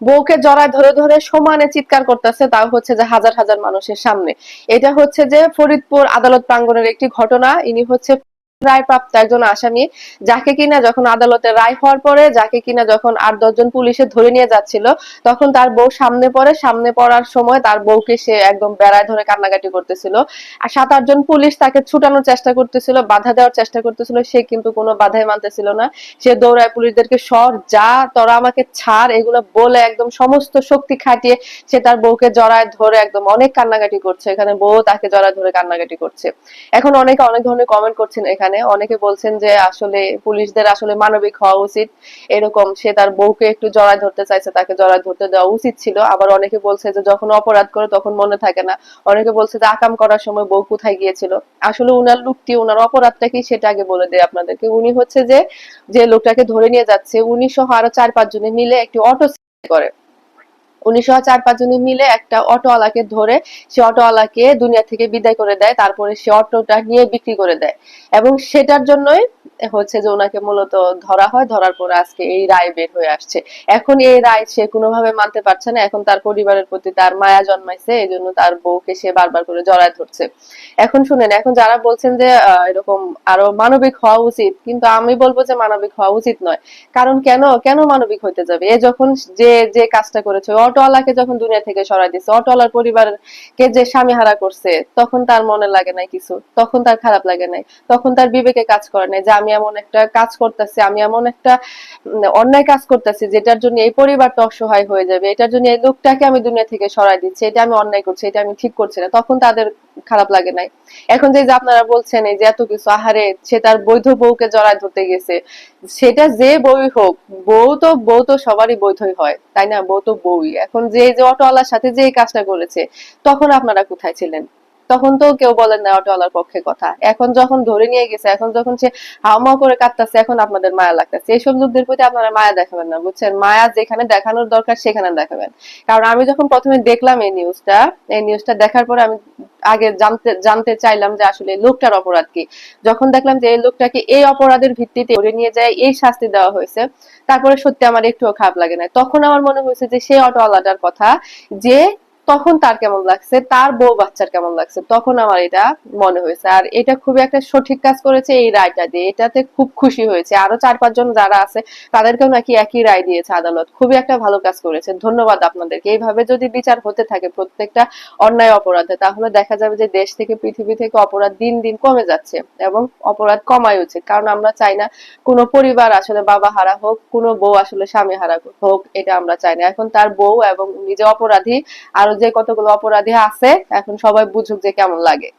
বউকে জড়ায় ধরে ধরে সমানে চিৎকার করতেছে, তাও হচ্ছে যে হাজার হাজার মানুষের সামনে। এটা হচ্ছে যে ফরিদপুর আদালত প্রাঙ্গনের একটি ঘটনা, ইনি হচ্ছে রায় প্রাপ্ত একজন আসামি, যাকে কিনা যখন আদালতে রায় হওয়ার পরে, যাকে কিনা যখন আট দশজন পুলিশে ধরে নিয়ে যাচ্ছিল, তখন তার বউ সামনে পড়ে, সামনে পড়ার সময় তার বউকে সে একদম বেড়ায় ধরে কান্নাকাটি করতেছিল। আর সাত আটজন পুলিশ তাকে ছুটানোর চেষ্টা করতেছিল, বাধা দেওয়ার চেষ্টা করতেছিল, সে কিন্তু কোনো বাধাই মানতেছিল না। সে দৌড়ায় পুলিশদেরকে, সর, যা, তোরা আমাকে ছাড়, এগুলো বলে একদম সমস্ত শক্তি খাটিয়ে সে তার বউকে জড়ায় ধরে একদম অনেক কান্নাকাটি করছে। এখানে বউ তাকে জড়ায় ধরে কান্নাকাটি করছে। এখন অনেকে অনেক ধরনের কমেন্ট করছেন এখানে। অনেকে বলছেন যে আসলে পুলিশদের আসলে মানবিক হওয়া উচিত। এরকম সে তার বউকে একটু জড়ায় ধরতে চাইছে, তাকে জড়ায় ধরতে দেওয়া উচিত ছিল। আবার অনেকে বলছে যে যখন অপরাধ করে তখন মনে থাকে না। অনেকে বলছে যে আকাম করার সময় বউ কোথায় গিয়েছিল। আসলে উনার লুকটি উনার অপরাধটা কি সেটা আগে বলে দেয় আপনাদেরকে। উনি হচ্ছে যে যে লোকটাকে ধরে নিয়ে যাচ্ছে, উনি সহ আরও চার পাঁচ জনে মিলে একটি অটো করে। উনি সহ চার পাঁচ জনে মিলে একটা অটোওয়ালাকে ধরে সে অটোওয়ালাকে দুনিয়া থেকে বিদায় করে দেয়, তারপরে সে অটোটা নিয়ে বিক্রি করে দেয়। এবং সেটার জন্যই হচ্ছে যে ওনাকে মূলত ধরা হয়, ধরার আজকে এই রায় বের হয়ে আসছে। এখন এই রায় সে কোনোভাবে মানতে পারছে না, এখন তার পরিবারের প্রতি তার মায়া জন্মাইছে, এই জন্য তার বউকে সে বারবার করে জড়ায় ধরছে। এখন শুনেন, এখন যারা বলছেন যে এরকম আরও মানবিক হওয়া উচিত, কিন্তু আমি বলব যে মানবিক হওয়া উচিত নয়। কারণ কেন? কেন মানবিক হইতে যাবে? এ যখন যে যে কাজটা করেছে অটোওয়ালাকে যখন দুনিয়া থেকে সরাই দিচ্ছে অটোওয়ালার পরিবারকে যে স্বামী হারা করছে, তখন তার মনে লাগে নাই কিছু, তখন তার খারাপ লাগে নাই, তখন তার বিবেকে কাজ করে নাই যে আমি এমন একটা কাজ করতেছি, আমি এমন একটা অন্যায় কাজ করতেছি যেটার জন্য এই পরিবারটা অসহায় হয়ে যাবে, এটার জন্য এই লোকটাকে আমি দুনিয়া থেকে সরাই দিচ্ছি, এটা আমি অন্যায় করছি, এটা আমি ঠিক করছি না, তখন তাদের খারাপ লাগে নাই। এখন যে যে আপনারা বলছেন, এই যে এত কিছু, আহারে, সে তার বৈধ বউকে জড়ায় ধরতে গেছে, সেটা যে বই হোক, বউ তো বউ তো সবারই বৈধই হয়, তাই না? বউ তো বউই। এখন যে যে অটোওয়ালার সাথে যে কাজটা করেছে তখন আপনারা কোথায় ছিলেন? তখন তো কেউ বলেন না অটোওয়ালার পক্ষে কথা। এখন যখন ধরে নিয়ে গেছে, এখন যখন সে হাওমা করে কাঁদতেছে, এখন আপনাদের মায়া লাগতেছে। এইসব লোকদের প্রতি আপনারা মায়া দেখাবেন না, বুঝছেন? মায়া যেখানে দেখানোর দরকার, সেখানে দেখাবেন। কারণ আমি যখন প্রথমে দেখলাম এই নিউজটা এই নিউজটা দেখার পরে আমি আগে জানতে জানতে চাইলাম যে আসলে লোকটার অপরাধ কি। যখন দেখলাম যে এই লোকটাকে এই অপরাধের ভিত্তিতে ধরে নিয়ে যায়, এই শাস্তি দেওয়া হয়েছে, তারপরে সত্যি আমার একটুও খারাপ লাগে না তখন আমার মনে হয়েছে যে সেই অটোওয়ালাটার কথা, যে তখন তার কেমন লাগছে? তার বউ বাচ্চার কেমন লাগছে? তখন আমার এটা মনে হয়েছে। আর এটা খুবই একটা সঠিক কাজ করেছে এই রায়টা দিয়ে। এটাতে খুব খুশি হয়েছে। আরও চার পাঁচজন যারা আছে, তাদেরকেও নাকি একই রায় দিয়েছে আদালত। খুবই একটা ভালো কাজ করেছে। ধন্যবাদ আপনাদেরকে। এইভাবে যদি বিচার হতে থাকে প্রত্যেকটা অন্যায় অপরাধে, তাহলে দেখা যাবে যে দেশ থেকে, পৃথিবী থেকে অপরাধ দিন দিন কমে যাচ্ছে এবং অপরাধ কমাই উচিত কারণ আমরা চাই না কোনো পরিবার আসলে বাবা হারা হোক, কোনো বউ আসলে স্বামী হারা হোক, এটা আমরা চাই না। এখন তার বউ এবং নিজে অপরাধী আরও যে কতগুলো অপরাধী আছে এখন সবাই বুঝুক যে কেমন লাগে।